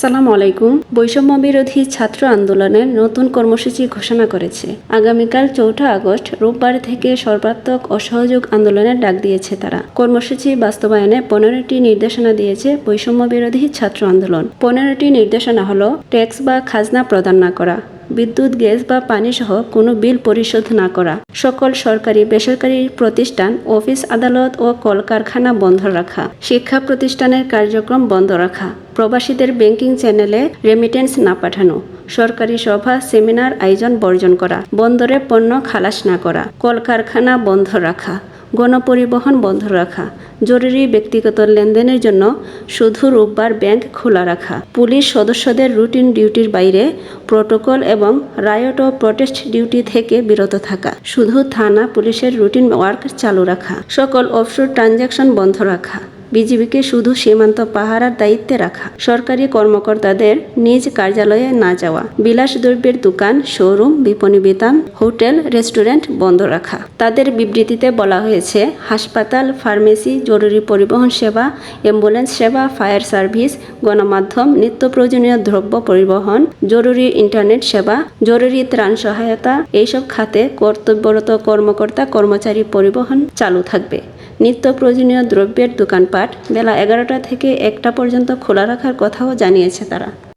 আসসালামু আলাইকুম। বৈষম্য বিরোধী ছাত্র আন্দোলনের নতুন কর্মসূচি ঘোষণা করেছে। আগামীকাল চৌঠা আগস্ট, রোববার থেকে সর্বাত্মক অসহযোগ আন্দোলনের ডাক দিয়েছে তারা। কর্মসূচি বাস্তবায়নে পনেরোটি নির্দেশনা দিয়েছে বৈষম্য বিরোধী ছাত্র আন্দোলন। পনেরোটি নির্দেশনা হল, ট্যাক্স বা খাজনা প্রদান না করা বিদ্যুৎ, গ্যাস বা পানি সহ কোনো বিল পরিশোধ না করা। সকল সরকারি, বেসরকারি প্রতিষ্ঠান, অফিস, আদালত ও কলকারখানা বন্ধ রাখা। শিক্ষা প্রতিষ্ঠানের কার্যক্রম বন্ধ রাখা। প্রবাসীদের ব্যাংকিং চ্যানেলে রেমিটেন্স না পাঠানো। সরকারি সভা, সেমিনার আয়োজন বর্জন করা। বন্দরে পণ্য খালাস না করা। কলকারখানা বন্ধ রাখা। গণপরিবহন বন্ধ রাখা, জরুরি ব্যক্তিগত লেনদেনের জন্য শুধু রোববার ব্যাংক খোলা রাখা। পুলিশ সদস্যদের রুটিন ডিউটির বাইরে প্রোটোকল এবং রায়ট ও প্রটেস্ট ডিউটি থেকে বিরত থাকা, শুধু থানা পুলিশের রুটিন ওয়ার্ক চালু রাখা, সকল অফশোর ট্রানজ্যাকশন বন্ধ রাখা। বিজিবিকে শুধু সীমান্ত পাহারার দায়িত্বে রাখা। সরকারি কর্মকর্তাদের নিজ কার্যালয়ে না যাওয়া। বিলাস দ্রব্যের দোকান, শোরুম, বিপণী বিতান হোটেল, রেস্টুরেন্ট বন্ধ রাখা। তাদের বিবৃতিতে বলা হয়েছে, হাসপাতাল, ফার্মেসি, জরুরি পরিবহন সেবা, অ্যাম্বুলেন্স সেবা, ফায়ার সার্ভিস, গণমাধ্যম, নিত্য প্রয়োজনীয় দ্রব্য পরিবহন, জরুরি ইন্টারনেট সেবা, জরুরি ত্রাণ সহায়তা, এইসব খাতে কর্তব্যরত কর্মকর্তা, কর্মচারী পরিবহন চালু থাকবে। নিত্য প্রয়োজনীয় দ্রব্যের দোকানপাট বেলা এগারোটা থেকে একটা পর্যন্ত খোলা রাখার কথাও জানিয়েছে তারা।